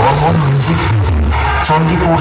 Barman music present Chandipur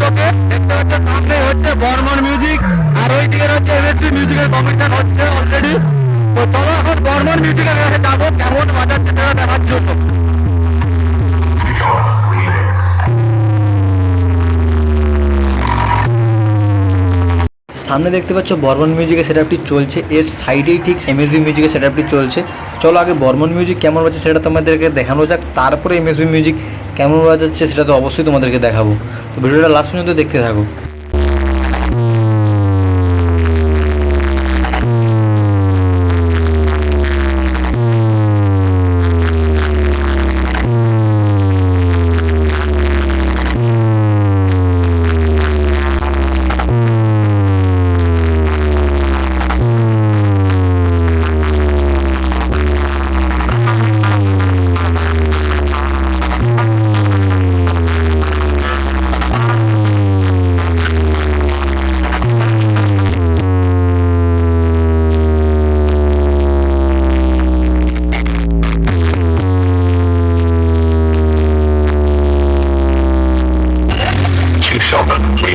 চোখে দেখতে সামনে হচ্ছে বর্মন মিউজিক আর ওই দিকে হচ্ছে এমএসপি মিউজিকের হচ্ছে অলরেডি তো চলো এখন বর্মন মিউজিকের কাছে যাব, কেমন বাজাচ্ছে সেটা দেখার জন্য। সামনে দেখতে পাচ্ছ বর্মন মিউজিকের সেটআপটি চলছে, এর সাইডেই ঠিক এমএসবি মিউজিকের সেটআপটি চলছে। চলো আগে বর্মন মিউজিক কেমন হচ্ছে সেটা তোমাদেরকে দেখানো যাক, তারপরে এমএসবি মিউজিক কেমন বাজাচ্ছে সেটা তো অবশ্যই তোমাদেরকে দেখাবো। তো ভিডিওটা লাস্ট পর্যন্ত দেখতে থাকো।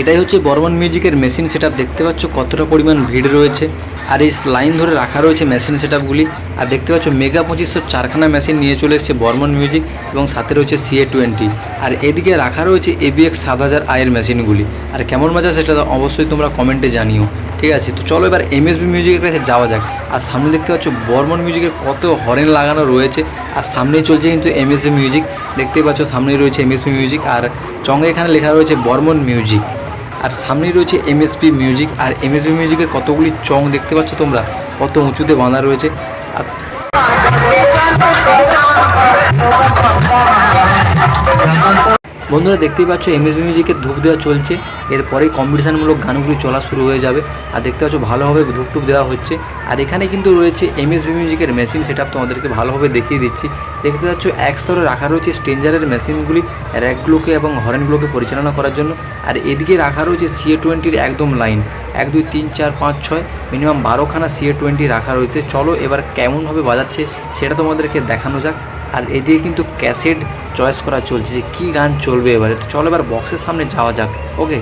এটাই হচ্ছে বর্মন মিউজিকের মেশিন সেটআপ দেখতে পাচ্ছ কতটা পরিমাণ ভিড় রয়েছে। আর এই লাইন ধরে রাখা রয়েছে মেশিন সেটআপগুলি আর দেখতে পাচ্ছ মেগা পঁচিশশো চারখানা মেশিন নিয়ে চলে এসেছে বর্মন মিউজিক এবং সাথে রয়েছে সিএ টোয়েন্টি আর এদিকে রাখা রয়েছে এবিএক্স সাত হাজার আয়ের মেশিনগুলি আর কেমন মজা সেটা অবশ্যই তোমরা কমেন্টে জানিও। ঠিক আছে, তো চলো এবার এমএসবি মিউজিকের কাছে যাওয়া যাক। আর সামনে দেখতে পাচ্ছ বর্মন মিউজিকের কত হরেন লাগানো রয়েছে। আর সামনেই চলছে কিন্তু এমএসবি মিউজিক দেখতেই পাচ্ছ সামনেই রয়েছে এমএসবি মিউজিক আর চঙ্গে এখানে লেখা রয়েছে বর্মন মিউজিক আর সামনেই রয়েছে এমএসপি মিউজিক আর এমএসপি মিউজিকের কতগুলি চং দেখতে পাচ্ছ তোমরা? কত উঁচুতে বাঁধা রয়েছে। আর বন্ধুরা দেখতেই পাচ্ছ এমএসবি মিউজিকের ধূপ দেওয়া চলছে। এরপরেই কম্পিটিশানমূলক গানগুলি চলা শুরু হয়ে যাবে। আর দেখতে পাচ্ছ, ভালোভাবে ধূপ টুপ দেওয়া হচ্ছে। আর এখানে কিন্তু রয়েছে এমএসবি মিউজিকের মেশিন সেটা তোমাদেরকে ভালোভাবে দেখিয়ে দিচ্ছি। দেখতে পাচ্ছ, এক স্তরে রাখা রয়েছে স্ট্রেঞ্জারের মেশিনগুলি র্যাকগুলোকে এবং হরেনগুলোকে পরিচালনা করার জন্য। আর এদিকে রাখা রয়েছে সিএ টোয়েন্টির একদম লাইন এক, দুই, তিন, চার, পাঁচ, ছয় মিনিমাম বারোখানা সিএ টোয়েন্টি রাখা রয়েছে। চলো এবার কেমনভাবে বাজাচ্ছে সেটা তোমাদেরকে দেখানো যাক। আর এদিকে কিন্তু ক্যাসেট চয়েস করা চলছে যে কী গান চলবে এবারে। তো চলো এবার বক্সের সামনে যাওয়া যাক ওকে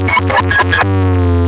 Thank you.